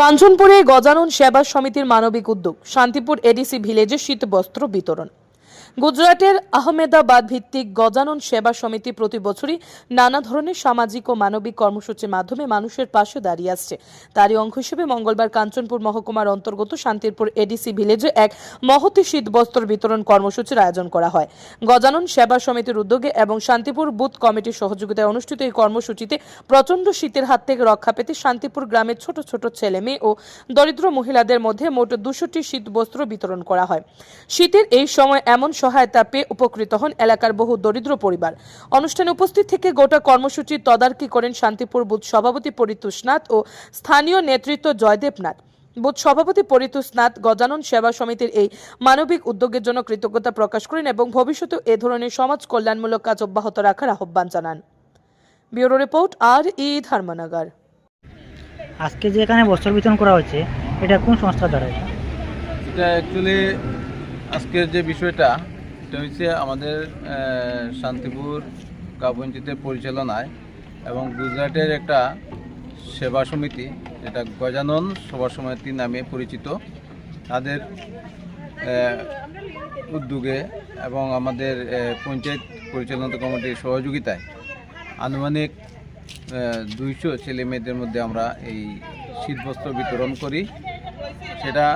কাঞ্চনপুরে গজানন সেবা সমিতির মানবিক উদ্যোগ শান্তিপুর এডিসি ভিলেজে শীতবস্ত্র বিতরণ। গুজরাটের আহমেদাবাদ ভিত্তিক গজানন সেবা সমিতি প্রতি বছরই নানা ধরনের সামাজিক ও মানবিক কর্মসূচির মাধ্যমে মানুষের পাশে দাঁড়িয়ে আসছে। তারই অংশ হিসেবে মঙ্গলবার কাঞ্চনপুর মহকুমার অন্তর্গত শান্তিপুর এডিসি ভিলেজে এক মহতি শীত বস্ত্র বিতরণ কর্মসূচির আয়োজন করা হয়। গজানন সেবা সমিতির উদ্যোগে এবং শান্তিপুর বুথ কমিটির সহযোগিতায় অনুষ্ঠিত এই কর্মসূচিতে প্রচণ্ড শীতের হাত থেকে রক্ষা পেতে শান্তিপুর গ্রামের ছোট ছোট ছেলে মেয়ে ও দরিদ্র মহিলাদের মধ্যে মোট দুশোটি শীত বস্ত্র বিতরণ করা হয়। শীতের এই সময় এমন সহায়তা পেয়ে উপকৃত হন এলাকার বহু দরিদ্র পরিবার। অনুষ্ঠানে উপস্থিত থেকে গোটা কর্মসূচির তদারকি করেন শান্তিপুর বুথ সভাপতি পরিতোষ নাথ ও স্থানীয় নেতৃত্ব জয়দেব নাথ। বুথ সভাপতি পরিতোষ নাথ গজানন সেবা সমিতির এই মানবিক উদ্যোগের জন্য কৃতজ্ঞতা প্রকাশ করেন এবং ভবিষ্যতে এ ধরনের সমাজ কল্যাণমূলক কাজ অব্যাহত রাখার আহ্বান জানান। ব্যুরো রিপোর্ট আর ই ধর্মনগর। আজকে যে এখানে বস্ত্র বিতরণ করা হচ্ছে এটা কোন সংস্থা দ্বারা এটা? এটা অ্যাকচুয়ালি আজকের যে বিষয়টা, এটা হচ্ছে আমাদের শান্তিপুর গাঁও পরিচালনায় এবং গুজরাটের একটা সেবা সমিতি, যেটা গজানন সভা সমিতি নামে পরিচিত। তাদের উদ্যোগে এবং আমাদের পঞ্চায়েত পরিচালনা কমিটির সহযোগিতায় আনুমানিক দুইশো ছেলে মেয়েদের মধ্যে আমরা এই শীতবস্ত্র বিতরণ করি। সেটা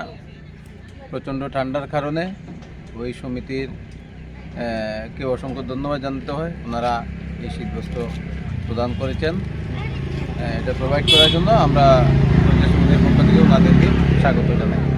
প্রচণ্ড ঠান্ডার কারণে ওই সমিতির কে অসংখ্য ধন্যবাদ জানতে হয়। ওনারা এই শীতবস্ত্র প্রদান করেছেন। এটা প্রোভাইড করার জন্য আমরা পঞ্চায়েত সমিতির পক্ষ থেকে ওনাদেরকে স্বাগত জানাই।